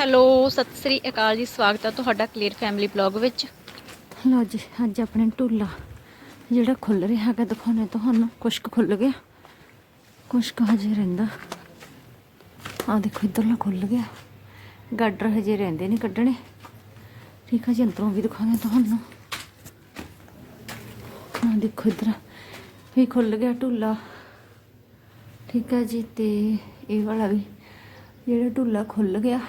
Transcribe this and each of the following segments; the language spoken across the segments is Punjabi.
ਹੈਲੋ, ਸਤਿ ਸ੍ਰੀ ਅਕਾਲ ਜੀ, ਸਵਾਗਤ ਹੈ ਤੁਹਾਡਾ ਕਲੀਅਰ ਫੈਮਿਲੀ ਬਲੌਗ ਵਿੱਚ। ਲਓ ਜੀ, ਅੱਜ ਆਪਣੇ ਢੂਲਾ ਜਿਹੜਾ ਖੁੱਲ ਰਿਹਾ ਹੈਗਾ ਦਿਖਾਉਣੇ ਤੁਹਾਨੂੰ। ਕੁਛ ਕੁ ਖੁੱਲ ਗਿਆ। ਕੁਛ ਕੁ ਹਜੇ ਰਹਿੰਦਾ। ਆ ਦੇਖੋ, ਇੱਧਰਲਾ ਖੁੱਲ ਗਿਆ। ਗਾਡਰ ਹਜੇ ਰਹਿੰਦੇ ਨੇ ਕੱਢਣੇ। ਠੀਕ ਆ ਜੀ, ਅੰਦਰੋਂ ਵੀ ਦਿਖਾਉਣੇ ਤੁਹਾਨੂੰ। ਆ ਦੇਖੋ ਇੱਧਰ, ਵੀ ਖੁੱਲ ਗਿਆ ਢੂਲਾ। ਠੀਕ ਆ ਜੀ, ਤੇ ਇਹ ਵਾਲਾ ਵੀ ਜਿਹੜਾ ਢੁੱਲਾ ਖੁੱਲ ਗਿਆ।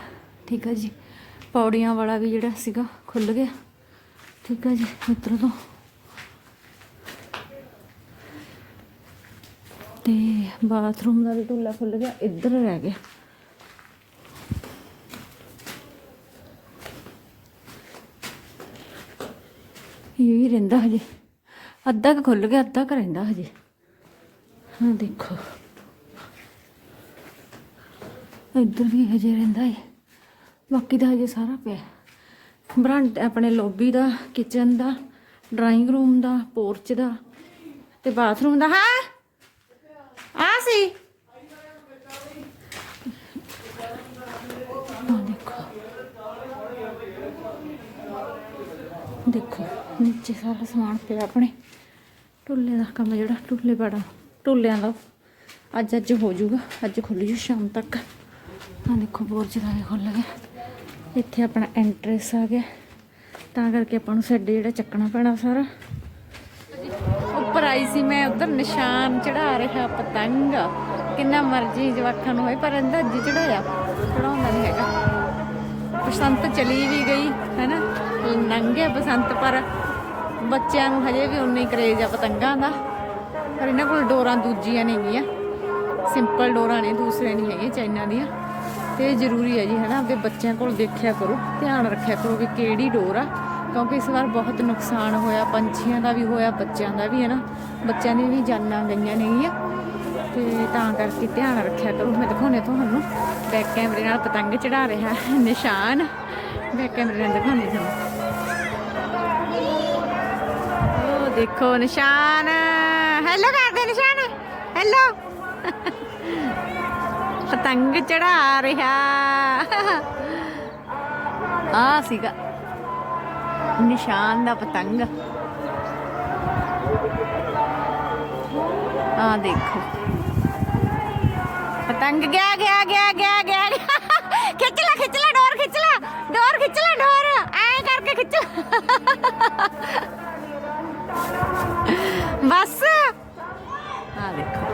ਠੀਕ ਹੈ ਜੀ। ਪੌੜੀਆਂ ਵਾਲਾ ਵੀ ਜਿਹੜਾ ਸੀਗਾ ਖੁੱਲ ਗਿਆ। ਠੀਕ ਹੈ ਜੀ, ਮਿੱਤਰੋ ਤੋਂ। ਤੇ ਬਾਥਰੂਮ ਦਾ ਵੀ ਢੁੱਲਾ ਖੁੱਲ ਗਿਆ, ਇੱਧਰ ਰਹਿ ਗਿਆ। ਇਹ ਵੀ ਰਹਿੰਦਾ ਹਜੇ। ਅੱਧਾ ਕੁ ਖੁੱਲ ਗਿਆ, ਅੱਧਾ ਕੁ ਰਹਿੰਦਾ ਹਜੇ। ਹਾਂ ਦੇਖੋ। ਇੱਧਰ ਵੀ ਹਜੇ ਰਹਿੰਦਾ ਹੈ ਬਾਕੀ ਤਾਂ ਹਜੇ ਸਾਰਾ ਪਿਆ। ਬਰਾਂਡ ਆਪਣੇ ਲੌਬੀ ਦਾ ਕਿਚਨ ਦਾ ਡਰਾਇੰਗ ਰੂਮ ਦਾ ਪੋਰਚ ਦਾ ਤੇ ਬਾਥਰੂਮ ਦਾ। ਹਾਂ? ਆ ਸੀ? ਦੇਖੋ। ਦੇਖੋ, ਨੀਚੇ ਸਾਰਾ ਸਮਾਨ ਪਿਆ ਆਪਣੇ। ਟੁੱਲੇ ਦਾ ਕੰਮ ਜਿਹੜਾ ਟੁੱਲੇ ਬੜਾ ਟੁੱਲਿਆਂ ਦਾ। ਅੱਜ ਅੱਜ ਹੋ ਜਾਊਗਾ, ਅੱਜ ਖੁੱਲ ਜੂ ਸ਼ਾਮ ਤੱਕ। ਆ ਦੇਖੋ ਬੋਰਜ ਦਾ ਵੀ ਖੁੱਲ ਗਿਆ। ਇੱਥੇ ਆਪਣਾ ਐਂਟਰੈਂਸ ਆ ਗਿਆ। ਤਾਂ ਕਰਕੇ ਆਪਾਂ ਨੂੰ ਸੈੱਡ ਜਿਹੜਾ ਚੱਕਣਾ ਪੈਣਾ ਸਾਰਾ। ਉੱਪਰ ਆਈ ਸੀ ਮੈਂ, ਉਧਰ ਨਿਸ਼ਾਨ ਚੜਾ ਰਿਹਾ ਪਤੰਗ। ਕਿੰਨਾ ਮਰਜ਼ੀ ਜਵਾਖਾਂ ਨੂੰ ਹੋਏ, ਪਰ ਅੰਦਰ ਜੀ ਚੜਾਇਆ ਚੜਾਉਂਦਾ ਨਹੀਂ ਹੈਗਾ। ਬਸੰਤ ਚਲੀ ਵੀ ਗਈ, ਹੈਨਾ? ਨੰਗੇ ਬਸੰਤ, ਪਰ ਬੱਚਿਆਂ ਨੂੰ ਹਜੇ ਵੀ ਉਨੀ ਕਰੇਜ ਆ ਪਤੰਗਾਂ ਦਾ। ਪਰ ਇਹਨਾਂ ਕੋਲ ਡੋਰਾਂ ਦੂਜੀਆਂ ਨਹੀਂ ਗੀਆਂ ਸਿੰਪਲ ਡੋਰਾਂ ਨੇ, ਦੂਸਰੇ ਨਹੀਂ ਹੈਗੇ ਚਾਈਨਾ ਦੀਆਂ। ਤੇ ਜ਼ਰੂਰੀ ਹੈ ਜੀ, ਹੈਨਾ ਆਪਣੇ ਬੱਚਿਆਂ ਕੋਲ ਦੇਖਿਆ ਕਰੋ, ਧਿਆਨ ਰੱਖਿਆ ਕਰੋ ਵੀ ਕਿਹੜੀ ਡੋਰ ਆ, ਕਿਉਂਕਿ ਇਸ ਵਾਰ ਬਹੁਤ ਨੁਕਸਾਨ ਹੋਇਆ, ਪੰਛੀਆਂ ਦਾ ਵੀ ਹੋਇਆ, ਬੱਚਿਆਂ ਦਾ ਵੀ ਹੈ ਨਾ ਬੱਚਿਆਂ ਦੀ ਵੀ ਜਾਨਾਂ ਗਈਆਂ ਨੇਗੀਆਂ ਤੇ ਤਾਂ ਕਰਕੇ ਧਿਆਨ ਰੱਖਿਆ ਕਰੋ, ਮੈਂ ਦਿਖਾਉਣੇ ਤੁਹਾਨੂੰ, ਬੈਕ ਕੈਮਰੇ ਨਾਲ ਪਤੰਗ ਚੜਾ ਰਿਹਾ, ਨਿਸ਼ਾਨ, ਬੈਕ ਕੈਮਰੇ ਨਾਲ ਦਿਖਾਉਣੇ ਤੁਹਾਨੂੰ। ਉਹ ਦੇਖੋ ਨਿਸ਼ਾਨ ਹੈਲੋ ਕਰਦੇ ਨਿਸ਼ਾਨ ਹੈਲੋ ਪਤੰਗ ਚੜਾ ਰਿਹਾ। ਆ ਸੀਗਾ। ਨਿਸ਼ਾਨ ਦਾ ਪਤੰਗ। ਆ ਦੇਖੋ। ਪਤੰਗ ਗਿਆ ਗਿਆ ਗਿਆ ਗਿਆ ਗਿਆ। ਖਿੱਚ ਲੈ ਖਿੱਚ ਲੈ, ਡੋਰ ਖਿੱਚ ਲੈ। ਡੋਰ ਖਿੱਚ ਲੈ, ਡੋਰ। ਐ ਕਰਕੇ ਖਿੱਚ ਬਸ। ਆ ਦੇਖੋ।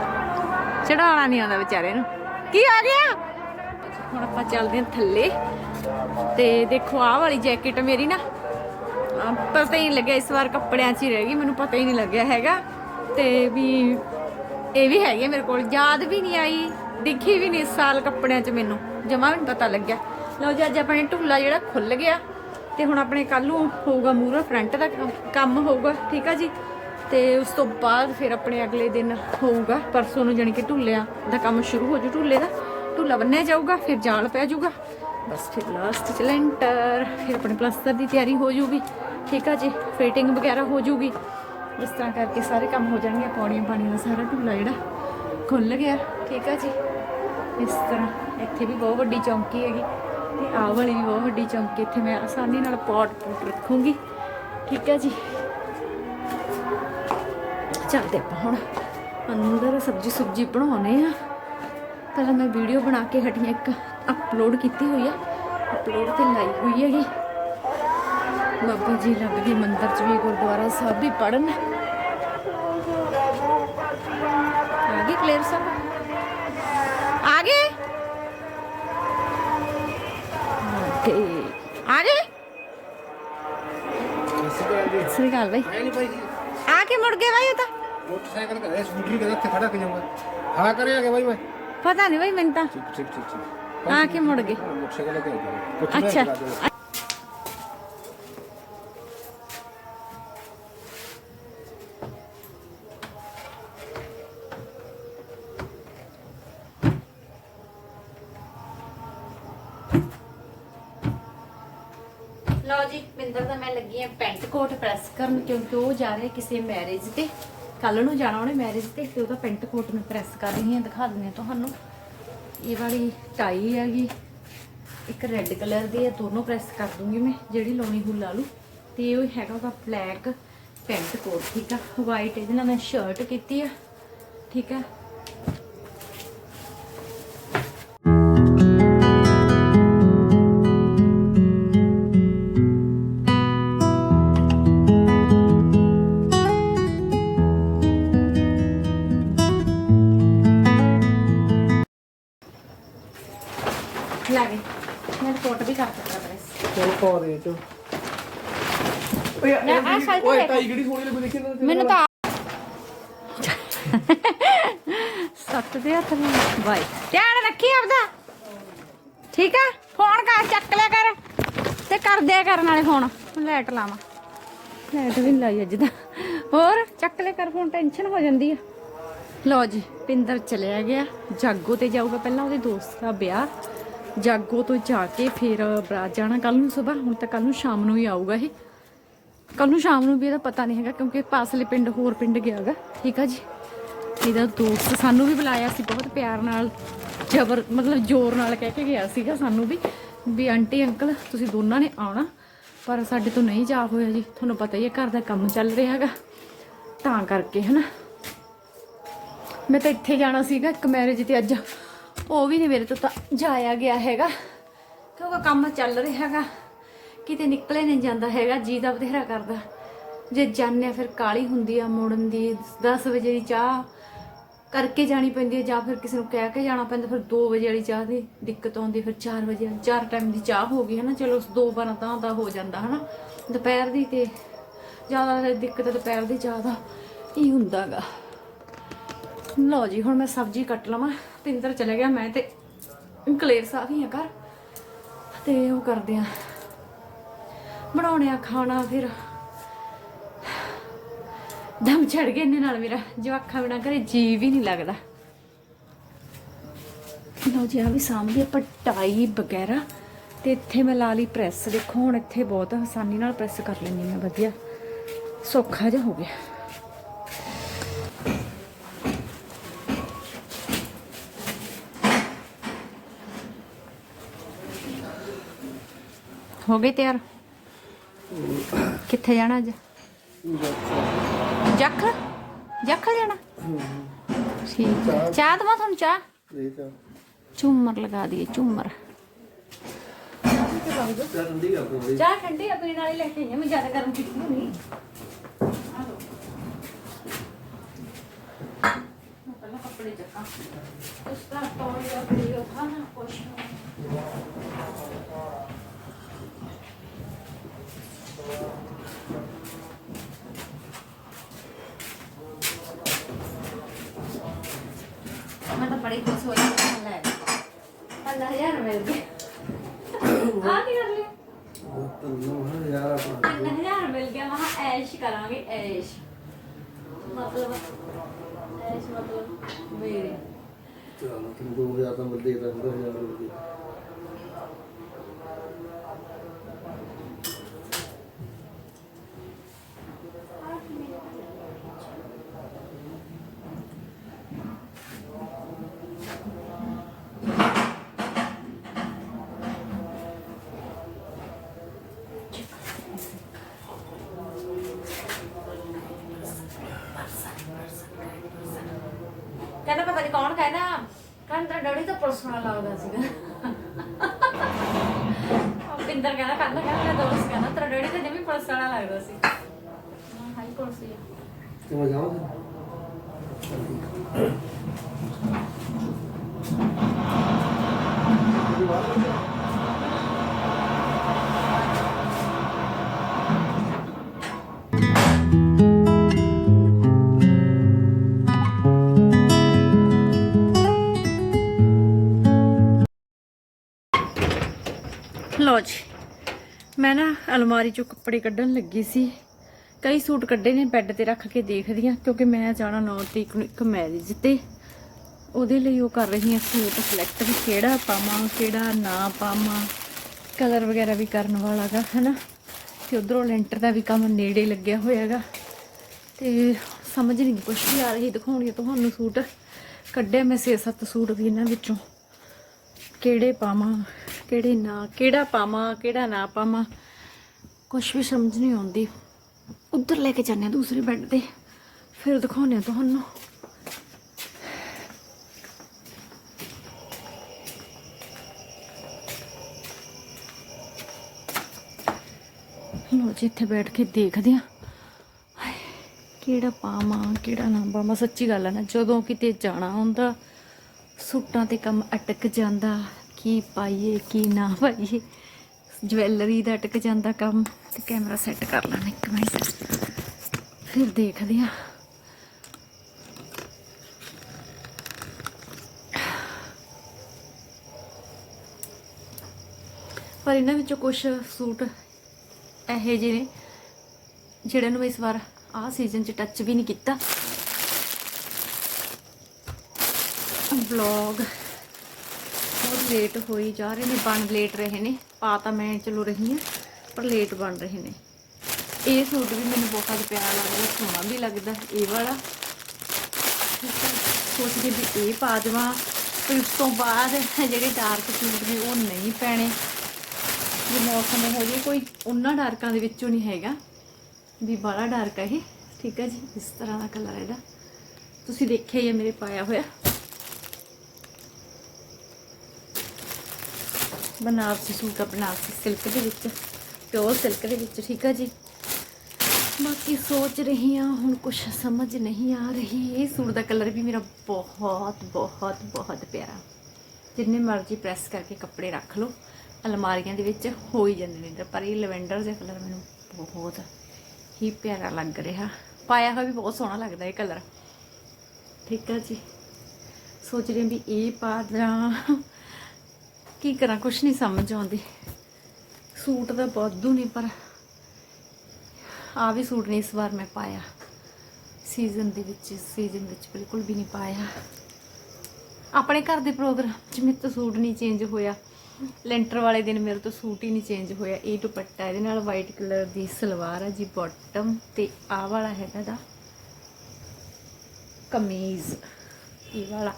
ਚੜਾਉਣਾ ਨਹੀਂ ਆਉਂਦਾ ਵਿਚਾਰੇ ਨੂੰ। ਕੀ ਆ ਗਿਆ? ਹੁਣ ਆਪਾਂ ਚੱਲਦੇ ਹਾਂ ਥੱਲੇ। ਤੇ ਦੇਖੋ, ਆਹ ਵਾਲੀ ਜੈਕਟ ਮੇਰੀ ਨਾ ਪਤਾ ਹੀ ਨਹੀਂ ਲੱਗਿਆ ਇਸ ਵਾਰ ਕੱਪੜਿਆਂ 'ਚ ਹੀ ਰਹਿ ਗਈ, ਮੈਨੂੰ ਪਤਾ ਹੀ ਨਹੀਂ ਲੱਗਿਆ ਹੈਗਾ। ਤੇ ਵੀ ਇਹ ਵੀ ਹੈਗੀ ਆ ਮੇਰੇ ਕੋਲ, ਯਾਦ ਵੀ ਨਹੀਂ ਆਈ, ਦਿਖੀ ਵੀ ਨਹੀਂ ਇਸ ਸਾਲ ਕੱਪੜਿਆਂ 'ਚ ਮੈਨੂੰ। ਜਮਾ ਵੀ ਨਹੀਂ ਪਤਾ ਲੱਗਿਆ। ਲਓ ਜੀ, ਅੱਜ ਆਪਣੇ ਢੁੱਲਾ ਜਿਹੜਾ ਖੁੱਲ ਗਿਆ। ਤੇ ਹੁਣ ਆਪਣੇ ਕੱਲ ਨੂੰ ਹੋਊਗਾ ਮੂਰਾ ਫਰੰਟ ਦਾ ਕੰਮ ਹੋਊਗਾ, ਠੀਕ ਆ ਜੀ? ਤੇ ਉਸ ਤੋਂ ਬਾਅਦ ਫਿਰ ਆਪਣੇ ਅਗਲੇ ਦਿਨ ਹੋਊਗਾ, ਪਰਸੋਂ ਨੂੰ ਜਾਣੀ ਕਿ ਢੁੱਲਿਆਂ ਦਾ ਕੰਮ ਸ਼ੁਰੂ ਹੋ ਜੂ ਢੁੱਲੇ ਦਾ। ਢੁੱਲਾ ਬੰਨਿਆ ਜਾਊਗਾ, ਫਿਰ ਜਾਲ ਪੈ ਜਾਊਗਾ। ਬਸ ਫਿਰ ਲਾਸਟ ਚ ਲੈਂਟਰ ਫਿਰ ਆਪਣੇ ਪਲਸਤਰ ਦੀ ਤਿਆਰੀ ਹੋ ਜੂਗੀ ਠੀਕ ਆ ਜੀ ਫਿਟਿੰਗ ਵਗੈਰਾ ਹੋ ਜੂਗੀ ਇਸ ਤਰ੍ਹਾਂ ਕਰਕੇ ਸਾਰੇ ਕੰਮ ਹੋ ਜਾਣਗੇ, ਪੌੜੀਆਂ ਪਾਣੀਆਂ ਦਾ ਸਾਰਾ ਢੁੱਲਾ ਜਿਹੜਾ ਖੁੱਲ ਗਿਆ। ਠੀਕ ਆ ਜੀ। ਇਸ ਤਰ੍ਹਾਂ ਇੱਥੇ ਵੀ ਬਹੁਤ ਵੱਡੀ ਚੌਂਕੀ ਹੈਗੀ, ਤੇ ਆਹ ਵਾਲੀ ਵੀ ਬਹੁਤ ਵੱਡੀ ਚੌਂਕੀ, ਇੱਥੇ ਮੈਂ ਆਸਾਨੀ ਨਾਲ ਪੌਟ ਪੂਟ ਰੱਖੂੰਗੀ। ਠੀਕ ਆ ਜੀ। ਚੱਲਦੇ ਆਪਾਂ ਹੁਣ। ਅੰਦਰ ਸਬਜੀ ਸੁਬਜੀ ਬਣਾਉਣੇ ਆ। ਪਹਿਲਾਂ ਮੈਂ ਵੀਡੀਓ ਬਣਾ ਕੇ ਹਟੀਆਂ, ਇੱਕ ਅਪਲੋਡ ਕੀਤੀ ਹੋਈ ਆ। ਅਪਲੋਡ ਤੇ ਲਾਈ ਹੋਈ ਹੈਗੀ। ਬਾਬਾ ਜੀ ਲੱਗ ਗਏ ਮੰਦਿਰ ਚ ਵੀ ਗੁਰਦੁਆਰਾ ਸਾਹਿਬ ਵੀ ਪੜਨ ਆ ਕਲੀਅਰ ਸਾਹਿਬ? ਆ ਗਏ? ਸ੍ਰੀ ਅਕਾਲ ਬਾਈ। ਭਾਈ ਆ ਕੇ ਮੁੜ ਗਏ ਬਾਈ ਉਹ ਤਾਂ। ਮੋਟਰਸਾਈਕਲ ਕਰੇ ਸਕੂਟਰੀ ਕਰੇ ਉੱਥੇ ਖੜਾ ਕੇ ਜਾਊਂਗਾ। ਹਾਂ ਕਰਿਆਗੇ ਭਾਈ ਮੈਂ। ਪਤਾ ਨਹੀਂ ਬਾਈ ਮੈਨੂੰ ਤਾਂ। ਠੀਕ ਠੀਕ ਠੀਕ ਆ ਕੇ ਮੁੜ ਗਏ। ਮੋਟਰਸਾਈਕਲ ਲੈ ਕੇ ਆਇਆ ਪੁੱਛ ਲੈ ਅੱਛਾ ਚਲਾ ਦੇ। ਲਓ ਜੀ ਮਿੰਦਰ ਦਾ ਮੈਂ ਲੱਗੀ ਆ ਪੈਂਟ ਕੋਟ ਪ੍ਰੈਸ ਕਰਨ ਕਿਉਂਕਿ ਉਹ ਜਾ ਰਿਹਾ ਕਿਸੇ ਮੈਰਿਜ ਤੇ। ਕੱਲ ਨੂੰ ਜਾਣਾ ਉਹਨੇ ਮੈਰਿਜ ਤੇ ਤੇ ਉਹਦਾ ਪੈਂਟ ਕੋਟ ਮੈਂ ਪ੍ਰੈਸ ਕਰ ਰਹੀ ਹਾਂ, ਦਿਖਾ ਦਿੰਦੀ ਹਾਂ ਤੁਹਾਨੂੰ। ਇਹ ਵਾਲੀ ਟਾਈ ਹੈਗੀ, ਇੱਕ ਰੈੱਡ ਕਲਰ ਦੀ ਹੈ, ਦੋਨੋਂ ਪ੍ਰੈਸ ਕਰ ਦੂੰਗੀ ਮੈਂ, ਜਿਹੜੀ ਲਾਉਣੀ ਹੋ ਲਾ ਲੂ ਤੇ ਉਹ ਹੈਗਾ ਉਹਦਾ ਬਲੈਕ ਪੈਂਟ ਕੋਟ, ਠੀਕ ਆ? ਵਾਈਟ ਇਹਦੇ ਨਾਲ ਮੈਂ ਸ਼ਰਟ ਕੀਤੀ ਆ, ਠੀਕ ਆ? ਲਾਗੇ ਮੈਂ ਕੋਟ ਵੀ ਕਰ ਦਿੱਤਾ ਪ੍ਰੈਸ ਚਲ ਪਾ ਦੇ ਚ ਨਾ ਆ ਸਾਈਡ ਓਏ ਤੇ ਟਾਈ ਕਿਹੜੀ ਸੋਹਣੀ ਲੱਗੂ ਦੇਖੀ ਨਾ ਮੈਨੂੰ ਤਾਂ ਸੱਤ ਦੇ ਹੱਥ ਨੂੰ ਬਾਈ ਧਿਆਨ ਰੱਖੀ ਆਪਦਾ। ਠੀਕ ਆ? ਫੋਨ ਕਰ ਚੱਕ ਲਿਆ ਕਰ। ਤੇ ਕਰ ਦਿਆ ਕਰਨ ਵਾਲੇ ਫੋਨ। ਲਾਈਟ ਲਾਵਾਂ। ਲਾਈਟ ਵੀ ਨੀ ਲਾਈ ਅੱਜ ਦਾ ਹੋਰ ਚੱਕ ਲਿਆ ਕਰ ਫੋਨ ਟੈਨਸ਼ਨ ਹੋ ਜਾਂਦੀ ਆ। ਲਓ ਜੀ ਪਿੰਦਰ ਚਲਿਆ ਗਿਆ। ਜਾਗੋ ਤੇ ਜਾਊਗਾ ਪਹਿਲਾਂ ਉਹਦੇ ਦੋਸਤ ਦਾ ਵਿਆਹ। ਜਾਗੋ ਤੋਂ ਜਾ ਕੇ ਫਿਰ ਬਰਾਤ ਜਾਣਾ ਕੱਲ ਨੂੰ ਸਵੇਰ, ਹੁਣ ਤਾਂ ਕੱਲ ਨੂੰ ਸ਼ਾਮ ਨੂੰ ਹੀ ਆਊਗਾ ਇਹ। ਕੱਲ ਨੂੰ ਸ਼ਾਮ ਨੂੰ ਵੀ ਇਹਦਾ ਪਤਾ ਨਹੀਂ ਹੈਗਾ ਕਿਉਂਕਿ ਪਾਸਲੇ ਪਿੰਡ, ਹੋਰ ਪਿੰਡ ਗਿਆਗਾ ਠੀਕ ਆ ਜੀ? ਇਹਦਾ ਦੋਸਤ ਸਾਨੂੰ ਵੀ ਬੁਲਾਇਆ ਸੀ ਬਹੁਤ ਪਿਆਰ ਨਾਲ, ਜ਼ਬਰ, ਮਤਲਬ ਜ਼ੋਰ ਨਾਲ ਕਹਿ ਕੇ ਗਿਆ ਸੀਗਾ ਸਾਨੂੰ ਵੀ ਵੀ ਆਂਟੀ, ਅੰਕਲ, ਤੁਸੀਂ ਦੋਨਾਂ ਨੇ ਆਉਣਾ, ਪਰ ਸਾਡੇ ਤੋਂ ਨਹੀਂ ਜਾ ਹੋਇਆ ਜੀ। ਤੁਹਾਨੂੰ ਪਤਾ ਹੀ ਹੈ ਘਰ ਦਾ ਕੰਮ ਚੱਲ ਰਿਹਾ ਹੈਗਾ। ਤਾਂ ਕਰਕੇ ਹਨਾ। ਮੈਂ ਤਾਂ ਇੱਥੇ ਜਾਣਾ ਸੀਗਾ, ਇੱਕ ਮੈਰਿਜ ਤੇ ਅੱਜ ਉਹ ਵੀ ਨਹੀਂ ਮੇਰੇ ਤੋਂ ਤਾਂ ਜਾਇਆ ਗਿਆ ਹੈਗਾ। ਕਿਉਂਕਿ ਕੰਮ ਚੱਲ ਰਿਹਾ ਹੈਗਾ। ਕਿਤੇ ਨਿਕਲੇ ਨਹੀਂ ਜਾਂਦਾ ਹੈਗਾ, ਜੀ ਦਾ ਬਥੇਰਾ ਕਰਦਾ। ਜੇ ਜਾਣਿਆ ਫਿਰ ਕਾਲੀ ਹੁੰਦੀ ਆ, ਮੋੜਨ ਦੀ 10 ਵਜੇ ਦੀ ਚਾਹ ਕਰਕੇ ਜਾਣੀ ਪੈਂਦੀ ਹੈ ਜਾਂ ਫਿਰ ਕਿਸੇ ਨੂੰ ਕਹਿ ਕੇ ਜਾਣਾ ਪੈਂਦਾ, ਫਿਰ 2 ਵਜੇ ਵਾਲੀ ਚਾਹ ਦੀ ਦਿੱਕਤ ਆਉਂਦੀ, ਫਿਰ 4 ਵਜੇ ਚਾਰ ਟਾਈਮ ਦੀ ਚਾਹ ਹੋ ਗਈ ਹੈ ਨਾ ਚਲੋ ਦੋ ਵਾਰਾਂ ਤਾਂ ਦਾ ਹੋ ਜਾਂਦਾ ਹਨਾ। ਦੁਪਹਿਰ ਦੀ ਤੇ ਜ਼ਿਆਦਾ ਦਿੱਕਤ ਦੁਪਹਿਰ ਦੀ ਚਾਹ ਦਾ ਹੀ ਹੁੰਦਾਗਾ। ਲਓ ਜੀ, ਹੁਣ ਮੈਂ ਸਬਜ਼ੀ ਕੱਟ ਲਵਾਂ। ਪਿੰਦਰ ਚਲੇ ਗਿਆ, ਮੈਂ ਤੇ ਕਲੇਰ ਸਾਹਿਬ ਹੀ ਆ ਘਰ। ਤੇ ਉਹ ਕਰਦੇ ਆ। ਬਣਾਉਣੇ ਆ ਖਾਣਾ ਫਿਰ। ਦਮ ਚੜ ਗਏ ਇਹਨੇ ਨਾਲ ਮੇਰਾ। ਜਵਾਖਾਂ ਬਿਨਾ ਘਰੇ ਜੀ ਵੀ ਨਹੀਂ ਲੱਗਦਾ। ਲਓ ਜੀ ਆ ਵੀ ਸਾਹਮਣੇ ਆਪਾਂ ਟਾਈ ਵਗੈਰਾ। ਤੇ ਇੱਥੇ ਮੈਂ ਲਾ ਲਈ ਪ੍ਰੈਸ। ਦੇਖੋ, ਹੁਣ ਇੱਥੇ ਬਹੁਤ ਆਸਾਨੀ ਨਾਲ ਪ੍ਰੈਸ ਕਰ ਲੈਂਦੀ ਮੈਂ ਵਧੀਆ। ਸੌਖਾ ਜਿਹਾ ਹੋ ਗਿਆ। ਹੋ ਗਏ ਤਿਆਰ ਕਿੱਥੇ ਜਾਣਾ ਅੱਜ ਜੱਖ ਜੱਖ ਜਾਣਾ ਠੀਕ ਹੈ। ਚਾਹ ਦਵਾ ਤੁਹਾਨੂੰ ਚਾਹ ਇਹ ਤਾਂ ਝੂਮਰ ਲਗਾ ਦਈਏ ਝੂਮਰ ਠੰਡੀ ਕਰ ਦੋ ਚਾਹ ਠੰਡੀ ਆਪਣੇ ਨਾਲ ਹੀ ਲੈ ਕੇ ਆਈਆਂ ਮੈਂ ਜ਼ਿਆਦਾ ਗਰਮ ਕੀਤੀ ਨਹੀਂ ਪਹਿਲਾਂ ਕੱਪੜੇ ਚੱਕਾਂ ਉਸ ਦਾ ਟੋਰੀ ਦਾ ਵੀਡੀਓ ਖਾਣਾ ਕੁਛ ਮੈਂ ਤਾਂ ਬੜੀ ਖੁਸ਼ ਹੋਈ ਕਿ ਲੈ ਅੱਲਾ ਯਾਰ ਮਿਲ ਗਿਆ ਆ ਕੀ ਕਰ ਲਿਆ ਤੈਨੂੰ ਯਾਰ ਆਪਣਾ ਤਿੰਨ ਹਜ਼ਾਰ ਮਿਲ ਗਿਆ ਮਹਾ ਐਸ਼ ਕਰਾਂਗੇ ਐਸ਼ ਮਤਲਬ ਐਸ਼ ਮਤਲਬ ਮੇਰੇ ਚਲੋ ਤੈਨੂੰ ਦੋ ਹਜ਼ਾਰ ਤਾਂ ਮਿਲਦੇ ਤਾਂ ਦੋ ਹਜ਼ਾਰ ਮਿਲਦੇ ਕਹਿੰਦਾ ਪਤਾ ਨਹੀਂ ਕੌਣ ਕਹਿੰਦਾ ਡੈਡੀ ਤਾਂ ਪੁਲਿਸ ਵਾਲਾ ਲੱਗਦਾ ਸੀਗਾ। ਉਹ ਪਿੰਦਰ ਕਹਿੰਦਾ ਕਹਿੰਦਾ ਕਹਿੰਦਾ ਮੇਰਾ ਦੋਸਤ ਕਹਿੰਦਾ, ਤੇਰਾ ਡੈਡੀ ਤਾਂ ਜਿਵੇਂ ਪੁਲਿਸ ਵਾਲਾ ਲੱਗਦਾ ਸੀ। ਹਾਈ ਪੁਲਿਸ ਹੀ ਆ। ਜਾਵਾਂ ਲੋ ਜੀ। ਮੈਂ ਨਾ ਅਲਮਾਰੀ ਚੋਂ ਕੱਪੜੇ ਕੱਢਣ ਲੱਗੀ ਸੀ। ਕਈ ਸੂਟ ਕੱਢੇ ਨੇ, ਬੈੱਡ ਤੇ ਰੱਖ ਕੇ ਦੇਖਦੀ ਆ ਕਿਉਂਕਿ ਮੈਂ ਜਾਣਾ 9 ਤਰੀਕ ਨੂੰ ਇੱਕ ਮੈਰਿਜ ਤੇ। ਉਹਦੇ ਲਈ ਉਹ ਕਰ ਰਹੀ ਹਾਂ ਸੂਟ ਸਿਲੈਕਟ ਵੀ ਕਿਹੜਾ ਪਾਵਾਂ, ਕਿਹੜਾ ਨਾ ਪਾਵਾਂ ਕਲਰ ਵਗੈਰਾ ਵੀ ਕਰਨ ਵਾਲਾ ਗਾ ਹਨਾ ਤੇ ਉਧਰੋਂ ਲੈਂਟਰ ਦਾ ਵੀ ਕੰਮ ਨੇੜੇ ਲੱਗਿਆ ਹੋਇਆਗਾ। ਤੇ ਸਮਝ ਨਹੀਂ ਕੁਛ ਵੀ ਆ ਰਹੀ, ਦਿਖਾਉਣੀ ਤੁਹਾਨੂੰ ਸੂਟ। ਕੱਢਿਆ ਮੈਂ 6-7 ਸੂਟ ਵੀ ਇਹਨਾਂ ਵਿੱਚੋਂ। ਕਿਹੜੇ ਪਾਵਾਂ ਕਿਹੜੇ ਨਾ, ਕਿਹੜਾ ਪਾਵਾਂ, ਕਿਹੜਾ ਨਾ ਪਾਵਾਂ। ਕੁਝ ਵੀ ਸਮਝ ਨਹੀਂ ਆਉਂਦੀ। ਉੱਧਰ ਲੈ ਕੇ ਜਾਂਦੇ ਆ ਦੂਸਰੇ ਬੈੱਡ ਤੇ। ਫਿਰ ਦਿਖਾਉਂਦੇ ਆ ਤੁਹਾਨੂੰ। ਲੋ ਜੀ, ਇੱਥੇ ਬੈਠ ਕੇ ਦੇਖਦੇ ਆ ਕਿਹੜਾ ਪਾਵਾਂ, ਕਿਹੜਾ ਨਾ ਪਾਵਾਂ। ਸੱਚੀ ਗੱਲ ਹੈ ਨਾ, ਜਦੋਂ ਕਿਤੇ ਜਾਣਾ ਹੁੰਦਾ, ਸੂਟਾਂ ਤੇ ਕੰਮ ਅਟਕ ਜਾਂਦਾ। ਕੀ ਪਾਈਏ, ਕੀ ਨਾ ਪਾਈਏ। ਜਵੈਲਰੀ ਦਾ ਅਟਕ ਜਾਂਦਾ ਕੰਮ ਤੇ ਕੈਮਰਾ ਸੈੱਟ ਕਰ ਲੈਣਾ ਇੱਕ ਮਿੰਟ ਫਿਰ ਦੇਖਦੇ ਆ ਪਰ ਇਹਨਾਂ ਵਿੱਚੋਂ ਕੁਝ ਸੂਟ ਇਹੋ ਜਿਹੇ ਨੇ ਜਿਹੜੇ ਨੂੰ ਮੈਂ ਇਸ ਵਾਰ ਆਹ ਸੀਜ਼ਨ 'ਚ ਟੱਚ ਵੀ ਨਹੀਂ ਕੀਤਾ। ਵਲੌਗ ਬਹੁਤ ਲੇਟ ਹੋਈ ਜਾ ਰਹੇ ਨੇ, ਬਣ ਲੇਟ ਰਹੇ ਨੇ। ਪਾ ਤਾਂ ਮੈਂ ਚਲੋ ਰਹੀ ਹਾਂ, ਪਰ ਲੇਟ ਬਣ ਰਹੇ ਨੇ। ਇਹ ਸੂਟ ਵੀ ਮੈਨੂੰ ਬਹੁਤ ਪਿਆਰਾ ਲੱਗਦਾ, ਸੋਹਣਾ ਵੀ ਲੱਗਦਾ, ਇਹ ਵਾਲਾ। ਠੀਕ ਸੋਚਦੀ ਵੀ ਇਹ ਪਾ ਦੇਵਾਂ। ਫਿਰ ਉਸ ਤੋਂ ਬਾਅਦ ਜਿਹੜੇ ਡਾਰਕ ਸੂਟ ਨੇ, ਉਹ ਨਹੀਂ ਪੈਣੇ। ਜੇ ਮੌਸਮ ਹੋ ਜੇ ਕੋਈ, ਉਹਨਾਂ ਡਾਰਕਾਂ ਦੇ ਵਿੱਚੋਂ ਨਹੀਂ ਹੈਗਾ। ਵੀ ਬੜਾ ਡਾਰਕ ਹੈ ਇਹ, ਠੀਕ ਹੈ ਜੀ? ਇਸ ਤਰ੍ਹਾਂ ਦਾ ਕਲਰ ਇਹਦਾ। ਤੁਸੀਂ ਦੇਖਿਆ ਹੀ ਹੈ ਮੇਰੇ ਪਾਇਆ ਹੋਇਆ। ਬਨਾਰਸੀ ਸੂਟ ਆ, ਬਨਾਰਸੀ ਸਿਲਕ ਦੇ ਵਿੱਚ, ਪਿਓਰ ਸਿਲਕ ਦੇ ਵਿੱਚ, ਠੀਕ ਆ ਜੀ? ਬਾਕੀ ਸੋਚ ਰਹੀ ਹਾਂ, ਹੁਣ ਕੁਝ ਸਮਝ ਨਹੀਂ ਆ ਰਹੀ। ਇਹ ਸੂਟ ਦਾ ਕਲਰ ਵੀ ਮੇਰਾ ਬਹੁਤ ਬਹੁਤ ਬਹੁਤ ਪਿਆਰਾ। ਜਿੰਨੇ ਮਰਜ਼ੀ ਪ੍ਰੈਸ ਕਰਕੇ ਕੱਪੜੇ ਰੱਖ ਲਓ। ਅਲਮਾਰੀਆਂ ਦੇ ਵਿੱਚ ਹੋ ਹੀ ਜਾਂਦੇ ਨੇ ਪਰ ਇਹ ਲਵੈਂਡਰ ਜਿਹਾ ਕਲਰ ਮੈਨੂੰ ਬਹੁਤ ਹੀ ਪਿਆਰਾ ਲੱਗ ਰਿਹਾ। ਪਾਇਆ ਹੋਇਆ ਵੀ ਬਹੁਤ ਸੋਹਣਾ ਲੱਗਦਾ ਇਹ ਕਲਰ। ਠੀਕ ਆ ਜੀ? ਸੋਚ ਰਹੀ ਵੀ ਇਹ ਪਾ ਦਰਾਂ ਕੀ ਕਰਾਂ, ਕੁਛ ਨਹੀਂ ਸਮਝ ਆਉਂਦੀ। ਸੂਟ ਦਾ ਵਾਧੂ ਨਹੀਂ ਪਰ ਆ ਵੀ ਸੂਟ ਨਹੀਂ ਇਸ ਵਾਰ ਮੈਂ ਪਾਇਆ। ਸੀਜ਼ਨ ਦੇ ਵਿੱਚ ਸੀਜ਼ਨ ਵਿੱਚ ਬਿਲਕੁਲ ਵੀ ਨਹੀਂ ਪਾਇਆ। ਆਪਣੇ ਘਰ ਦੇ ਪ੍ਰੋਗਰਾਮ 'ਚ ਮੇਰੇ ਤੋਂ ਸੂਟ ਨਹੀਂ ਚੇਂਜ ਹੋਇਆ। ਲੈਂਟਰ ਵਾਲੇ ਦਿਨ ਮੇਰੇ ਤੋਂ ਸੂਟ ਹੀ ਨਹੀਂ ਚੇਂਜ ਹੋਇਆ। ਇਹ ਦੁਪੱਟਾ ਇਹਦੇ ਨਾਲ ਵਾਈਟ ਕਲਰ ਦੀ ਸਲਵਾਰ ਆ ਜੀ ਬਾਟਮ ਤੇ ਆਹ ਵਾਲਾ ਹੈਗਾ ਦਾ ਕਮੀਜ਼, ਇਹ ਵਾਲਾ।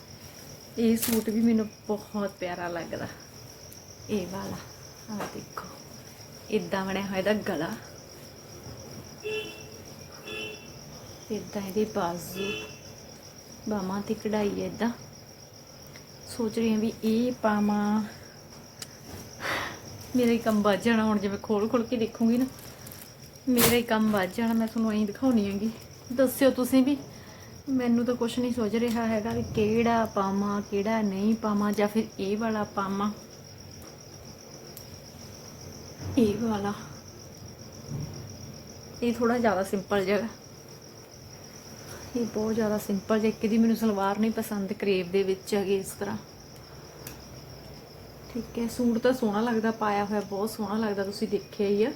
ਇਹ ਸੂਟ ਵੀ ਮੈਨੂੰ ਬਹੁਤ ਪਿਆਰਾ ਲੱਗਦਾ। ਇਹ ਵਾਲਾ, ਆਹ ਦੇਖੋ ਇਦਾਂ ਬਣਿਆ ਹੋਇਆ ਇਹਦਾ ਗਲਾ। ਇਦਾਂ ਇਹਦੇ ਬਾਜ਼ੂ, ਬਾਹਾਂ ਤੇ ਕਢਾਈ ਹੈ ਇਦਾਂ ਸੋਚ ਰਹੀ ਹਾਂ ਵੀ ਇਹ ਪਾਵਾਂ। ਮੇਰਾ ਹੀ ਕੰਮ ਵੱਜ ਜਾਣਾ, ਹੁਣ ਜਿਵੇਂ ਖੋਲ ਖੋਲ ਕੇ ਦੇਖੂੰਗੀ ਨਾ, ਮੇਰਾ ਹੀ ਕੰਮ ਵੱਜ ਜਾਣਾ, ਮੈਂ ਤੁਹਾਨੂੰ ਐਂ ਦਿਖਾਉਣੀ ਹੈਗੀ। ਦੱਸਿਓ ਤੁਸੀਂ ਵੀ, ਮੈਨੂੰ ਤਾਂ ਕੁਝ ਨਹੀਂ ਸੋਚ ਰਿਹਾ ਹੈਗਾ ਵੀ ਕਿਹੜਾ ਪਾਵਾਂ, ਕਿਹੜਾ ਨਹੀਂ ਪਾਵਾਂ, ਜਾਂ ਫਿਰ ਇਹ ਵਾਲਾ ਪਾਵਾਂ। ਇਹ ਵਾਲਾ। ਇਹ ਥੋੜਾ ਜ਼ਿਆਦਾ ਸਿੰਪਲ ਜਿਹਾ ਇਹ ਬਹੁਤ ਜ਼ਿਆਦਾ ਸਿੰਪਲ ਜਿਹਾ, ਇੱਕ ਦੀ ਮੈਨੂੰ ਸਲਵਾਰ ਨਹੀਂ ਪਸੰਦ ਕਰੇਵ ਦੇ ਵਿੱਚ ਹੈਗੇ ਇਸ ਤਰ੍ਹਾਂ। ਠੀਕ ਹੈ, ਸੂਟ ਤਾਂ ਸੋਹਣਾ ਲੱਗਦਾ, ਪਾਇਆ ਹੋਇਆ ਬਹੁਤ ਸੋਹਣਾ ਲੱਗਦਾ, ਤੁਸੀਂ ਦੇਖਿਆ ਹੀ ਆ।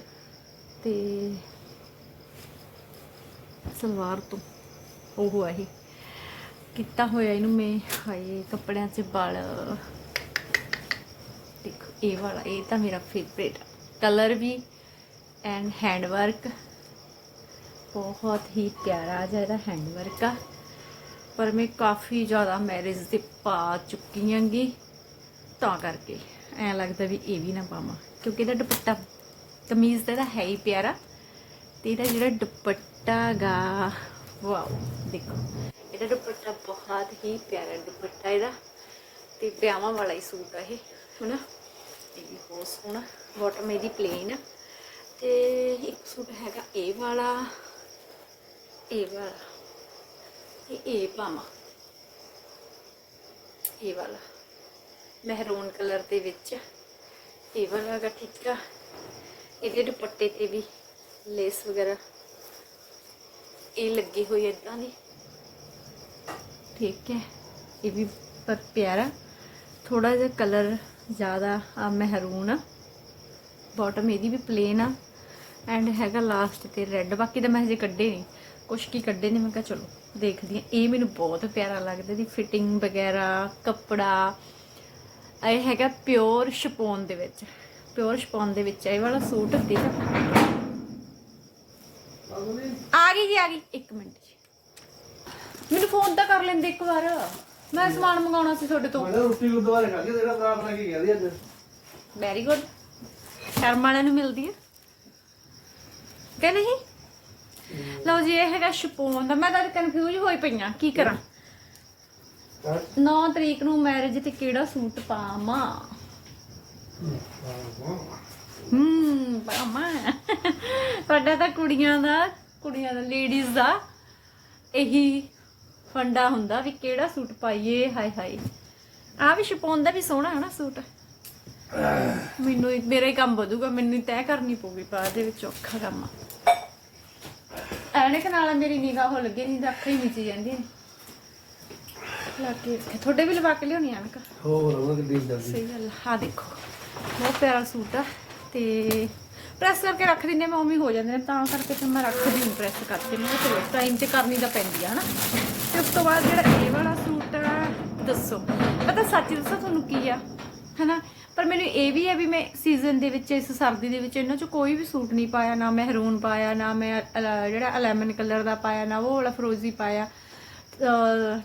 ਤੇ ਸਲਵਾਰ ਤੋਂ ਉਹ ਹੈ ਇਹ। ਕੀਤਾ ਹੋਇਆ ਇਹਨੂੰ ਮੈਂ, ਹਾਏ, ਕੱਪੜਿਆਂ 'ਚ ਬਲ। ਦੇਖੋ, ਇਹ ਵਾਲਾ, ਇਹ ਤਾਂ ਮੇਰਾ ਫੇਵਰੇਟ ਕਲਰ ਵੀ ਐਂਡ ਹੈਂਡ ਵਰਕ ਬਹੁਤ ਹੀ ਪਿਆਰਾ ਜਿਹਾ ਇਹਦਾ ਹੈਂਡ ਵਰਕ ਆ ਪਰ ਮੈਂ ਕਾਫੀ ਜ਼ਿਆਦਾ ਮੈਰਿਜ ਤੇ ਪਾ ਚੁੱਕੀ ਆਂਗੀ ਤਾਂ ਕਰਕੇ ਐਂ ਲੱਗਦਾ ਵੀ ਇਹ ਵੀ ਨਾ ਪਾਵਾਂ ਕਿਉਂਕਿ ਇਹਦਾ ਦੁਪੱਟਾ ਕਮੀਜ਼ ਤਾਂ ਇਹਦਾ ਹੈ ਹੀ ਪਿਆਰਾ ਤੇ ਇਹਦਾ ਜਿਹੜਾ ਦੁਪੱਟਾ ਗਾ ਵਾਓ ਦੇਖੋ ਇਹਦਾ ਦੁਪੱਟਾ ਬਹੁਤ ਹੀ ਪਿਆਰਾ ਦੁਪੱਟਾ ਇਹਦਾ ਤੇ ਵਿਆਹਾਂ ਵਾਲਾ ਹੀ ਸੂਟ ਆ ਇਹ ਹਨਾ ਇਹ ਵੀ ਬਹੁਤ ਸੋਹਣਾ ਬਾਟਮ ਇਹਦੀ ਪਲੇਨ ਆ। ਤੇ ਇੱਕ ਸੂਟ ਹੈਗਾ ਇਹ ਵਾਲਾ ਇਹ ਵਾਲਾ, ਤੇ ਇਹ ਪਾਵਾਂ ਇਹ ਵਾਲਾ। ਮਹਿਰੂਨ ਕਲਰ ਦੇ ਵਿੱਚ। ਇਹ ਵਾਲਾ ਹੈਗਾ ਠੀਕ ਆ। ਇਹਦੇ ਦੁਪੱਟੇ ਤੇ ਵੀ ਲੇਸ ਵਗੈਰਾ। ਇਹ ਲੱਗੀ ਹੋਈ ਇਦਾਂ ਦੀ। ਠੀਕ ਹੈ। ਇਹ ਵੀ ਪਰ ਪਿਆਰਾ। ਥੋੜਾ ਜਿਹਾ ਕਲਰ ਜ਼ਿਆਦਾ ਆ ਮਹਿਰੂਨ ਆ। ਬਾਟਮ ਇਹਦੀ ਵੀ ਪਲੇਨ ਆ ਐਂਡ ਹੈਗਾ ਲਾਸਟ ਤੇ ਰੈੱਡ ਬਾਕੀ ਤਾਂ ਮੈਂ ਹਜੇ ਕੱਢੇ ਨਹੀਂ ਕੁਛ ਕੀ ਕੱਢੇ ਨੇ ਮੈਂ ਕਿਹਾ ਚਲੋ ਦੇਖਦੀ ਹਾਂ। ਇਹ ਮੈਨੂੰ ਬਹੁਤ ਪਿਆਰਾ ਲੱਗਦਾ ਦੀ ਫਿਟਿੰਗ ਵਗੈਰਾ ਕੱਪੜਾ। ਇਹ ਹੈਗਾ ਪਿਓਰ ਸ਼ਪੋਨ ਦੇ ਵਿੱਚ। ਪਿਓਰ ਸ਼ਪੋਨ ਦੇ ਵਿੱਚ ਇਹ ਵਾਲਾ ਸੂਟ ਦੇਖ। ਆ ਗਈ ਜੀ ਆ ਗਈ। 1 ਮਿੰਟ ਜੀ। ਮੈਨੂੰ ਫੋਨ ਤਾਂ ਕਰ ਲੈਂਦੇ ਇੱਕ ਵਾਰ। ਮੈਂ ਸਮਾਨ ਮੰਗਾਉਣਾ ਸੀ ਤੁਹਾਡੇ ਤੋਂ। ਮੈਂ ਰੋਟੀ ਗੁਰਦੁਆਰੇ ਖਾ ਲਈ ਤੇਰਾ ਪ੍ਰਾਰਥਨਾ ਕੀ ਕਹਿੰਦੀ ਅੱਜ। ਵੈਰੀ ਗੁੱਡ ਸ਼ਰਮ ਵਾਲਿਆਂ ਨੂੰ ਮਿਲਦੀ ਹੈ ਕਿ ਨਹੀਂ? ਲਓ ਜੀ ਇਹ ਹੈਗਾ ਸ਼ਪੋਨ ਦਾ। ਮੈਂ ਤਾਂ ਕਨਫਿਊਜ਼ ਹੋਈ ਪਈਆਂ ਕੀ ਕਰਾਂ? 9 ਤਰੀਕ ਨੂੰ ਮੈਰਿਜ ਤੇ ਕਿਹੜਾ ਸੂਟ ਪਾਵਾਂ? ਹੂੰ ਪਾਵਾਂ। ਤੁਹਾਡਾ ਤਾਂ ਕੁੜੀਆਂ ਦਾ ਕੁੜੀਆਂ ਦਾ ਲੇਡੀਜ਼ ਦਾ ਇਹੀ ਫੰਡਾ ਹੁੰਦਾ ਵੀ ਕਿਹੜਾ ਸੂਟ ਪਾਈਏ ਹਾਏ ਹਾਏ। ਆ ਵੀ ਸ਼ਪੋਨ ਦਾ ਵੀ ਸੋਹਣਾ ਹੈ ਨਾ ਸੂਟ? ਮੈਨੂੰ ਹੀ- ਮੇਰਾ ਹੀ ਕੰਮ ਵਧੂਗਾ ਮੈਨੂੰ ਹੀ ਤੈਅ ਕਰਨੀ ਪਊਗੀ ਬਾਅਦ ਦੇ ਵਿੱਚ ਔਖਾ ਕੰਮ ਆ। ਐਨਕ ਨਾਲ ਮੇਰੀ ਨਿਗਾਹ ਹੋ ਲੱਗੀ ਨਹੀਂ ਤਾਂ ਅੱਖਾਂ ਹੀ ਨੀਚੇ ਜਾਂਦੀਆਂ ਨੇ। ਲਾ ਕੇ ਰੱਖੇ। ਤੁਹਾਡੇ ਵੀ ਲਵਾ ਕੇ ਲਿਆਉਣੀ ਐਨਕ? ਹੋਰ ਉਹਨਾਂ ਦੀ ਡੀਲ ਚੱਲਦੀ ਸਹੀ ਗੱਲ ਆ। ਦੇਖੋ ਬਹੁਤ ਪਿਆਰਾ ਸੂਟ ਆ ਤੇ ਪ੍ਰੈਸ ਕਰਕੇ ਰੱਖ ਦਿੰਦੇ ਮੈਂ ਉਵੇਂ ਹੀ ਹੋ ਜਾਂਦੇ ਨੇ। ਤਾਂ ਕਰਕੇ ਫਿਰ ਮੈਂ ਰੱਖਦੀ ਨਹੀਂ ਪ੍ਰੈਸ ਕਰਕੇ। ਮੈਂ ਚਲੋ ਟਾਈਮ ਤੇ ਕਰਨੀ ਤਾਂ ਪੈਂਦੀ ਆ ਹਨਾ? ਤੇ ਉਸ ਤੋਂ ਬਾਅਦ ਜਿਹੜਾ ਇਹ ਵਾਲਾ ਸੂਟ ਆ ਦੱਸੋ। ਪਤਾ ਸੱਚ ਦੱਸਾਂ ਤੁਹਾਨੂੰ ਕੀ ਆ? ਹਨਾ? ਪਰ ਮੈਨੂੰ ਇਹ ਵੀ ਹੈ ਵੀ ਮੈਂ ਸੀਜ਼ਨ ਦੇ ਵਿੱਚ ਇਸ ਸਰਦੀ ਦੇ ਵਿੱਚ ਇਹਨਾਂ ਚੋਂ ਕੋਈ ਵੀ ਸੂਟ ਨਹੀਂ ਪਾਇਆ ਨਾ ਮਹਿਰੂਨ ਪਾਇਆ ਨਾ ਮੈਂ ਜਿਹੜਾ ਅਲੈਮਨ ਕਲਰ ਦਾ ਪਾਇਆ ਨਾ ਉਹ ਵਾਲਾ ਫਰੋਜ਼ੀ ਪਾਇਆ।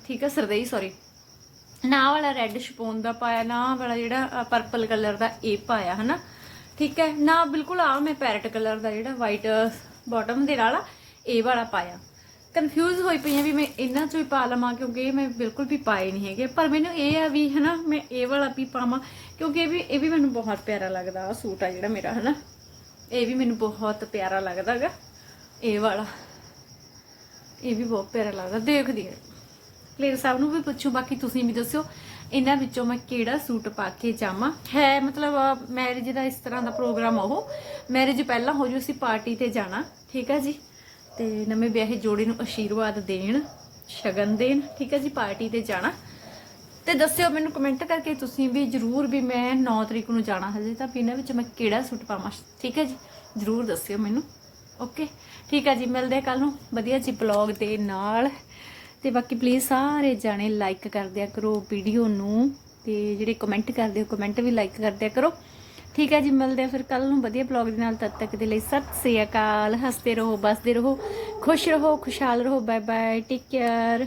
ਠੀਕ ਹੈ ਸਰਦਈ ਸੌਰੀ ਨਾ ਵਾਲਾ ਰੈੱਡ ਸ਼ਪੋਨ ਦਾ ਪਾਇਆ ਨਾ ਵਾਲਾ ਜਿਹੜਾ ਪਰਪਲ ਕਲਰ ਦਾ ਇਹ ਪਾਇਆ ਹਨਾ? ਠੀਕ ਹੈ ਨਾ ਬਿਲਕੁਲ ਆ ਮੈਂ ਪੈਰਟ ਕਲਰ ਦਾ ਜਿਹੜਾ ਵਾਈਟ ਬਾਟਮ ਦੇ ਨਾਲ ਆ, ਇਹ ਵਾਲਾ ਪਾਇਆ। ਕਨਫਿਊਜ਼ ਹੋਈ ਪਈ ਆ ਵੀ ਮੈਂ ਇਹਨਾਂ ਚੋਂ ਹੀ ਪਾ ਲਵਾਂ ਕਿਉਂਕਿ ਇਹ ਮੈਂ ਬਿਲਕੁਲ ਵੀ ਪਾਏ ਨਹੀਂ ਹੈਗੇ। ਪਰ ਮੈਨੂੰ ਇਹ ਆ ਵੀ ਹਨਾ, ਮੈਂ ਇਹ ਵਾਲਾ ਵੀ ਪਾਵਾਂ ਕਿਉਂਕਿ ਇਹ ਵੀ ਇਹ ਵੀ ਮੈਨੂੰ ਬਹੁਤ ਪਿਆਰਾ ਲੱਗਦਾ ਆ ਸੂਟ ਆ ਜਿਹੜਾ ਮੇਰਾ ਹਨਾ। ਇਹ ਵੀ ਮੈਨੂੰ ਬਹੁਤ ਪਿਆਰਾ ਲੱਗਦਾ ਹੈਗਾ ਇਹ ਵਾਲਾ। ਇਹ ਵੀ ਬਹੁਤ ਪਿਆਰਾ ਲੱਗਦਾ, ਦੇਖਦੀ ਹਾਂ। ਕਲੀਅਰ ਸਾਹਿਬ ਨੂੰ ਵੀ ਪੁੱਛੋ, ਬਾਕੀ ਤੁਸੀਂ ਵੀ ਦੱਸਿਓ, ਇਹਨਾਂ ਵਿੱਚੋਂ ਮੈਂ ਕਿਹੜਾ ਸੂਟ ਪਾ ਕੇ ਜਾਵਾਂ? ਹੈ ਮਤਲਬ ਮੈਰਿਜ ਦਾ ਇਸ ਤਰ੍ਹਾਂ ਦਾ ਪ੍ਰੋਗਰਾਮ ਉਹ। ਮੈਰਿਜ ਪਹਿਲਾਂ ਹੋ ਜੂ, ਅਸੀਂ ਪਾਰਟੀ ਤੇ ਜਾਣਾ, ਠੀਕ ਹੈ ਜੀ? ਤੇ ਨਵੇਂ ਵਿਆਹੇ ਜੋੜੇ ਨੂੰ ਆਸ਼ੀਰਵਾਦ ਦੇਣ, ਸ਼ਗਨ ਦੇਣ, ਠੀਕ ਹੈ ਜੀ, ਪਾਰਟੀ ਤੇ ਜਾਣਾ। ਤੇ ਦੱਸਿਓ ਮੈਨੂੰ ਕਮੈਂਟ ਕਰਕੇ ਤੁਸੀਂ ਵੀ ਜਰੂਰ ਵੀ ਮੈਂ 9 ਤਰੀਕ ਨੂੰ ਜਾਣਾ ਹਜੇ ਤਾਂ, ਵੀ ਇਹਨਾਂ ਵਿੱਚ ਮੈਂ ਕਿਹੜਾ ਸੂਟ ਪਾਵਾਂ, ਠੀਕ ਹੈ ਜੀ? ਜਰੂਰ ਦੱਸਿਓ ਮੈਨੂੰ। ਓਕੇ ਠੀਕ ਹੈ ਜੀ, ਮਿਲਦੇ ਕੱਲ ਨੂੰ। ਵਧੀਆ ਜੀ ਬਲੌਗ ਦੇ ਨਾਲ। ਤੇ ਬਾਕੀ ਪਲੀਜ਼ ਸਾਰੇ ਜਾਣੇ ਲਾਈਕ ਕਰ ਦਿਆ ਕਰੋ ਵੀਡੀਓ ਨੂੰ। ਤੇ ਜਿਹੜੇ ਕਮੈਂਟ ਕਰਦੇ ਹੋ ਕਮੈਂਟ ਵੀ ਲਾਈਕ ਕਰ ਦਿਆ ਕਰੋ। ਠੀਕ ਹੈ ਜੀ, ਮਿਲਦੇ ਆ ਫਿਰ ਕੱਲ ਨੂੰ ਵਧੀਆ ਬਲੌਗ ਦੇ ਨਾਲ, ਤਦ ਤੱਕ ਦੇ ਲਈ ਸਤਿ ਸ੍ਰੀ ਅਕਾਲ। ਹੱਸਦੇ ਰਹੋ, ਬਸਦੇ ਰਹੋ, ਖੁਸ਼ ਰਹੋ, ਖੁਸ਼ਹਾਲ ਰਹੋ ਬਾਏ ਬਾਏ ਟੇਕ ਕੇਅਰ